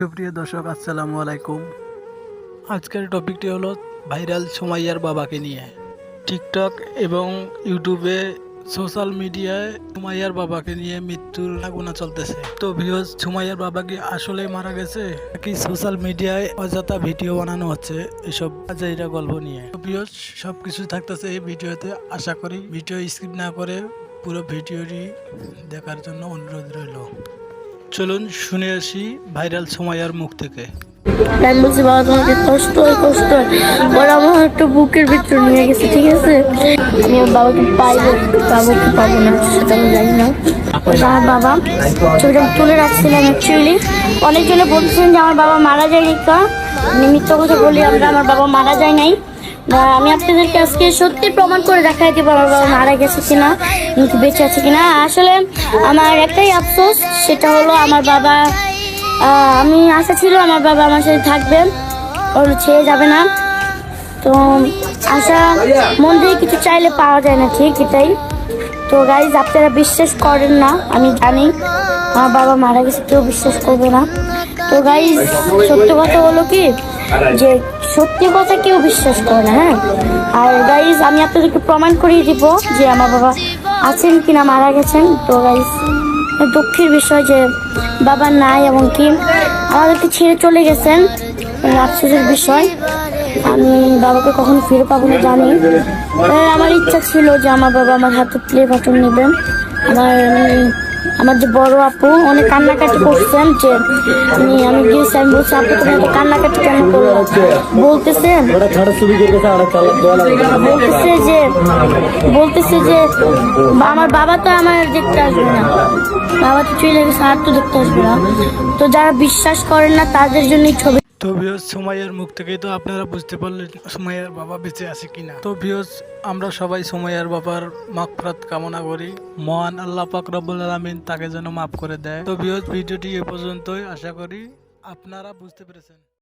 সুপ্রিয় দর্শক, আসসালামু আলাইকুম। আজকের টপিকটি হলো ভাইরাল সুমাইয়ার বাবাকে নিয়ে। টিকটক এবং ইউটিউবে সোশ্যাল মিডিয়ায় সুমাইয়ার বাবাকে নিয়ে মৃত্যুর আগুনা চলতেছে। তো ভিউজ সুমাইয়ার বাবা কি আসলে মারা গেছে? কি সোশ্যাল মিডিয়ায় অযথা ভিডিও বানানো হচ্ছে? এসব আজাইরা গল্প নিয়ে। তো ভিউজ সব কিছু থাকতেছে এই ভিডিওতে। আশা করি ভিডিও স্কিপ না করে পুরো ভিডিওটি দেখার জন্য অনুরোধ রইল। চলুন শুনে আসি ভাইরাল সময়ার মুখ থেকে। আমি বলছি বাবা তোমাকে কষ্ট হয় কষ্ট হয়। ওরা আমার একটু বুকের ভিতরে নিয়ে গেছে ঠিক আছে? আমি বাবাকে পাইবো পাবো কি পাবো না সেটা আমি জানি না। আমার বাবা ছবিটা তুলে রাখছিলাম অ্যাকচুয়ালি অনেকজনে বলছেন যে আমার বাবা মারা যায়নি কা আমি মিথ্যা কথা বলি আমরা আমার বাবা মারা যায় নাই। আমি আপনাদেরকে আজকে সত্যি প্রমাণ করে দেখাই দিব আমার বাবা মারা গেছে কিনা বেঁচে আছে কিনা। আসলে আমার একটাই আফসোস, সেটা হলো আমার বাবা আমি আশা ছিল আমার বাবা আমার সাথে থাকবে, ওর ছেড়ে যাবে না। তো আশা, মন দিয়ে কিছু চাইলে পাওয়া যায় না, ঠিক এটাই। তো গাইজ আপনারা বিশ্বাস করেন না, আমি জানি আমার বাবা মারা গেছে, কেউ বিশ্বাস করবে না। তো গাইজ সত্য কথা হলো কি যে সত্যি কথা কেউ বিশ্বাস করে না হ্যাঁ? আর গাইজ আমি আপনাদেরকে প্রমাণ করিয়ে দিব যে আমার বাবা আছেন কিনা, মারা গেছেন। তো গাইজ দুঃখের বিষয় যে বাবা নাই এমনকি আমাদেরকে ছেড়ে চলে গেছেন। আফসোসের বিষয়। আমি বাবাকে কখন ফিরে পাবো না জানি। আমার ইচ্ছা ছিল যে আমার বাবা আমার হাতে প্লে বাটন নেবেন। আমার আমার যে বড় আপু অনেক কান্নাকাটি করছেন যে উনি আমি গিয়েছি, আমি বলছি, আপু তুমি এত কান্নাকাটি কেন দোয়া লাগে বলতেছে যে বলতেছে যে আমার বাবা তো আমার দেখতে আসবে না। বাবা তো চলে গেছে, আর তো দেখতে আসবে না। তো যারা বিশ্বাস করেন না, তাদের জন্যই ছবি তো ভিউজ সময়ের মুখ থেকেই তো আপনারা বুঝতে পারলেন সময়ের বাবা বেঁচে আছে কিনা। তো ভিউজ আমরা সবাই সময়ের বাবার মাকফরাত কামনা করি। মহান আল্লাহ পাক রব্বুল আলামিন তাকে যেন মাফ করে দেয়। তো ভিউজ ভিডিওটি এ পর্যন্তই। আশা করি আপনারা বুঝতে পেরেছেন।